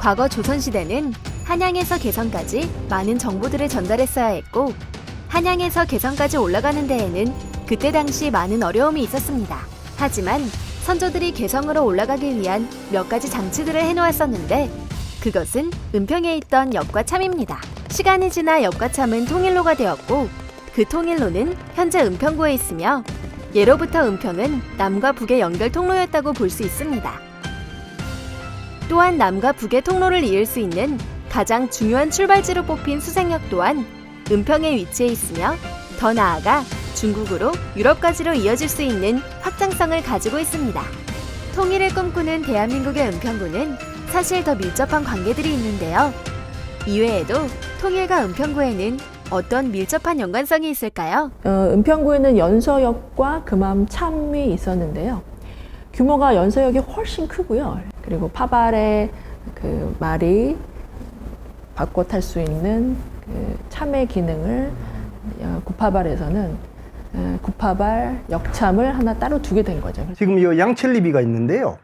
과거 조선시대는 한양에서 개성까지 많은 정보들을 전달했어야 했고, 한양에서 개성까지 올라가는 데에는 그때 당시 많은 어려움이 있었습니다. 하지만 선조들이 개성으로 올라가기 위한 몇 가지 장치들을 해놓았었는데, 그것은 은평에 있던 역과 참입니다. 시간이 지나 역과 참은 통일로가 되었고, 그 통일로는 현재 은평구에 있으며, 예로부터 은평은 남과 북의 연결 통로였다고 볼 수 있습니다. 또한 남과 북의 통로를 이을 수 있는 가장 중요한 출발지로 뽑힌 수생역 또한 은평에 위치해 있으며 더 나아가 중국으로 유럽까지로 이어질 수 있는 확장성을 가지고 있습니다. 통일을 꿈꾸는 대한민국의 은평구는 사실 더 밀접한 관계들이 있는데요. 이외에도 통일과 은평구에는 어떤 밀접한 연관성이 있을까요? 어, 은평구에는 연서역과 금암 참이 있었는데요. 규모가 연서역이 훨씬 크고요. 그리고 파발의 그 말이 바꿔 탈 수 있는 그 참의 기능을 어, 구파발에서는 어, 구파발 역참을 하나 따로 두게 된 거죠. 지금 이 양천리비가 있는데요.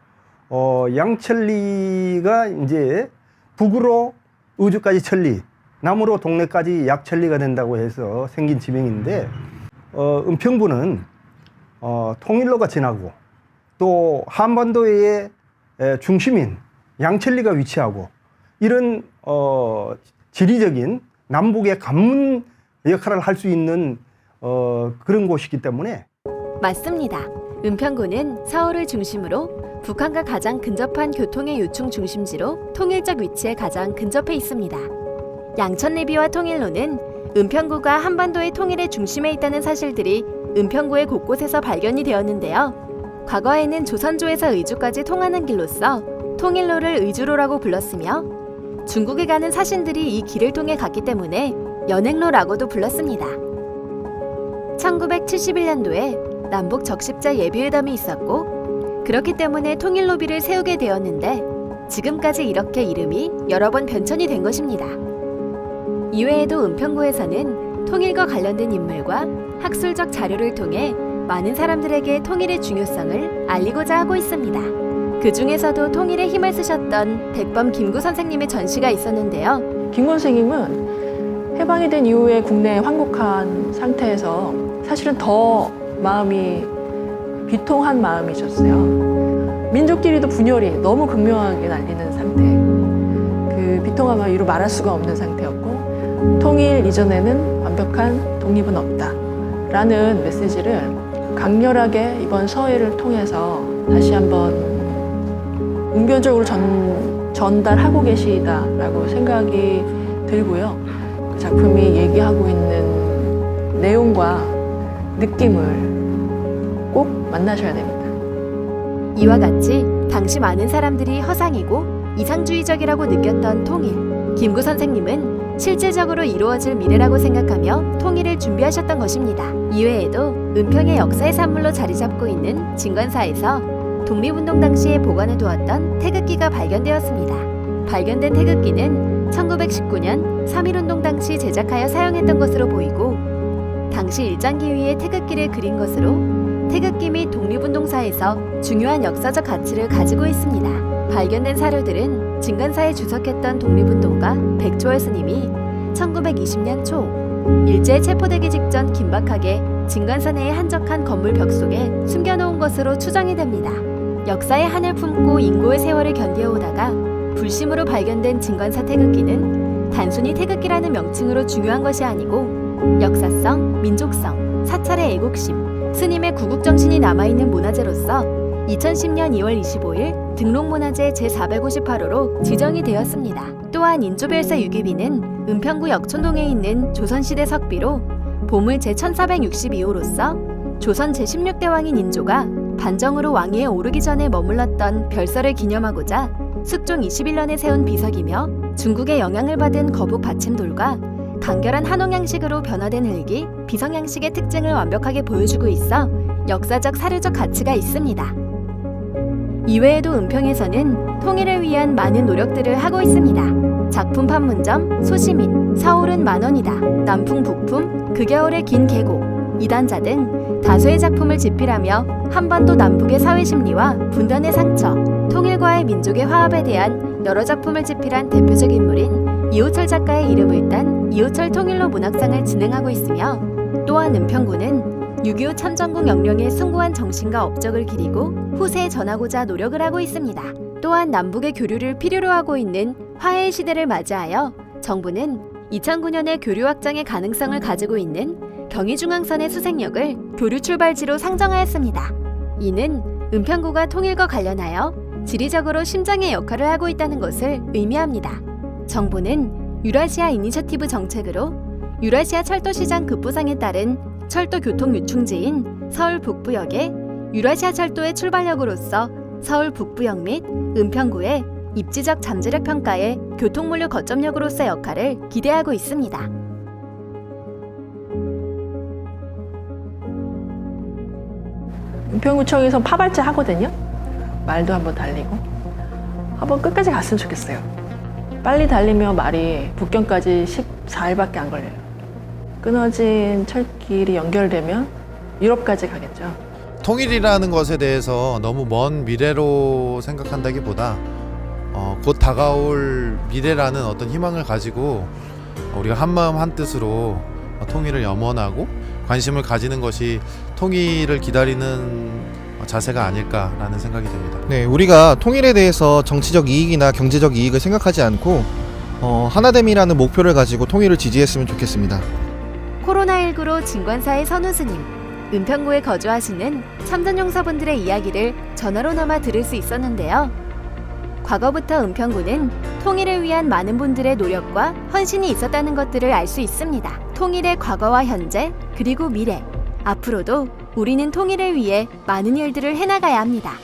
어, 양천리가 이제 북으로 우주까지 천리, 남으로 동네까지 약천리가 된다고 해서 생긴 지명인데, 어, 은평구는 어, 통일로가 지나고 또 한반도의 에, 중심인 양천리가 위치하고 이런 어, 지리적인 남북의 관문 역할을 할 수 있는 어, 그런 곳이기 때문에 맞습니다. 은평구는 서울을 중심으로 북한과 가장 근접한 교통의 요충 중심지로 통일적 위치에 가장 근접해 있습니다. 양천리비와 통일로는 은평구가 한반도의 통일의 중심에 있다는 사실들이 은평구의 곳곳에서 발견이 되었는데요. 과거에는 조선조에서 의주까지 통하는 길로서 통일로를 의주로라고 불렀으며 중국에 가는 사신들이 이 길을 통해 갔기 때문에 연행로라고도 불렀습니다. 1971년도에 남북 적십자 예비회담이 있었고 그렇기 때문에 통일로비를 세우게 되었는데 지금까지 이렇게 이름이 여러 번 변천이 된 것입니다. 이외에도 은평구에서는 통일과 관련된 인물과 학술적 자료를 통해 많은 사람들에게 통일의 중요성을 알리고자 하고 있습니다. 그 중에서도 통일에 힘을 쓰셨던 백범 김구 선생님의 전시가 있었는데요. 김 선생님은 해방이 된 이후에 국내에 환국한 상태에서 사실은 더 마음이 비통한 마음이셨어요. 민족끼리도 분열이 너무 극명하게 날리는 상태. 그 비통함을 이루 말할 수가 없는 상태였고, 통일 이전에는 완벽한 독립은 없다. 라는 메시지를 강렬하게 이번 서해를 통해서 다시 한번 웅변적으로 전, 전달하고 계시다라고 생각이 들고요. 그 작품이 얘기하고 있는 내용과 느낌을 꼭 만나셔야 됩니다. 이와 같이 당시 많은 사람들이 허상이고 이상주의적이라고 느꼈던 통일. 김구 선생님은 실제적으로 이루어질 미래라고 생각하며 통일을 준비하셨던 것입니다. 이외에도 은평의 역사의 산물로 자리 잡고 있는 진관사에서 독립운동 당시에 보관해 두었던 태극기가 발견되었습니다. 발견된 태극기는 1919년 3.1운동 당시 제작하여 사용했던 것으로 보이고 당시 일장기 위에 태극기를 그린 것으로 태극기 및 독립운동사에서 중요한 역사적 가치를 가지고 있습니다. 발견된 사료들은 진관사에 주석했던 독립운동가 백조월 스님이 1920년 초 일제에 체포되기 직전 긴박하게 진관사 내의 한적한 건물 벽 속에 숨겨놓은 것으로 추정이 됩니다. 역사의 한을 품고 인고의 세월을 견뎌오다가 불심으로 발견된 진관사 태극기는 단순히 태극기라는 명칭으로 중요한 것이 아니고 역사성, 민족성, 사찰의 애국심, 스님의 구국정신이 남아있는 문화재로서 2010년 2월 25일 등록문화재 제458호로 지정이 되었습니다. 또한 인조별사 유기비는 은평구 역촌동에 있는 조선시대 석비로 보물 제1462호로서 조선 제16대 왕인 인조가 반정으로 왕위에 오르기 전에 머물렀던 별서를 기념하고자 숙종 21년에 세운 비석이며 중국의 영향을 받은 거북 받침돌과 간결한 한옥 양식으로 변화된 흙이 비석 양식의 특징을 완벽하게 보여주고 있어 역사적 사료적 가치가 있습니다. 이외에도 은평에서는 통일을 위한 많은 노력들을 하고 있습니다. 작품 판문점, 소시민, 서울은 만원이다, 남풍 북품, 그 겨울의 긴 계곡, 이단자 등 다수의 작품을 집필하며 한반도 남북의 사회 심리와 분단의 상처, 통일과의 민족의 화합에 대한 여러 작품을 집필한 대표적 인물인 이호철 작가의 이름을 딴 이호철 통일로 문학상을 진행하고 있으며 또한 은평구는 6.25 참전국 영령의 숭고한 정신과 업적을 기리고 후세에 전하고자 노력을 하고 있습니다. 또한 남북의 교류를 필요로 하고 있는 화해의 시대를 맞이하여 정부는 2009년에 교류 확장의 가능성을 가지고 있는 경의중앙선의 수색역을 교류 출발지로 상정하였습니다. 이는 은평구가 통일과 관련하여 지리적으로 심장의 역할을 하고 있다는 것을 의미합니다. 정부는 유라시아 이니셔티브 정책으로 유라시아 철도시장 급부상에 따른 철도 교통 유충지인 서울 북부역에 유라시아 철도의 출발역으로서 서울 북부역 및 은평구의 입지적 잠재력 평가의 교통물류 거점역으로서의 역할을 기대하고 있습니다. 은평구청에서 파발자 하거든요. 말도 한번 달리고 한번 끝까지 갔으면 좋겠어요. 빨리 달리면 말이 북경까지 14일밖에 안 걸려요. 끊어진 철길이 연결되면 유럽까지 가겠죠. 통일이라는 것에 대해서 너무 먼 미래로 생각한다기보다 어, 곧 다가올 미래라는 어떤 희망을 가지고 우리가 한 마음 한 뜻으로 통일을 염원하고 관심을 가지는 것이 통일을 기다리는 자세가 아닐까라는 생각이 듭니다. 네, 우리가 통일에 대해서 정치적 이익이나 경제적 이익을 생각하지 않고 어, 하나됨이라는 목표를 가지고 통일을 지지했으면 좋겠습니다. 코로나19로 진관사의 선우스님, 은평구에 거주하시는 참전 용사분들의 이야기를 전화로나마 들을 수 있었는데요. 과거부터 은평구는 통일을 위한 많은 분들의 노력과 헌신이 있었다는 것들을 알 수 있습니다. 통일의 과거와 현재, 그리고 미래. 앞으로도 우리는 통일을 위해 많은 일들을 해나가야 합니다.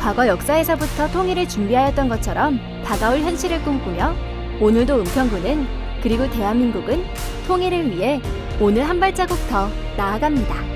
과거 역사에서부터 통일을 준비하였던 것처럼 다가올 현실을 꿈꾸며 오늘도 은평구는 그리고 대한민국은 통일을 위해 오늘 한 발자국 더 나아갑니다.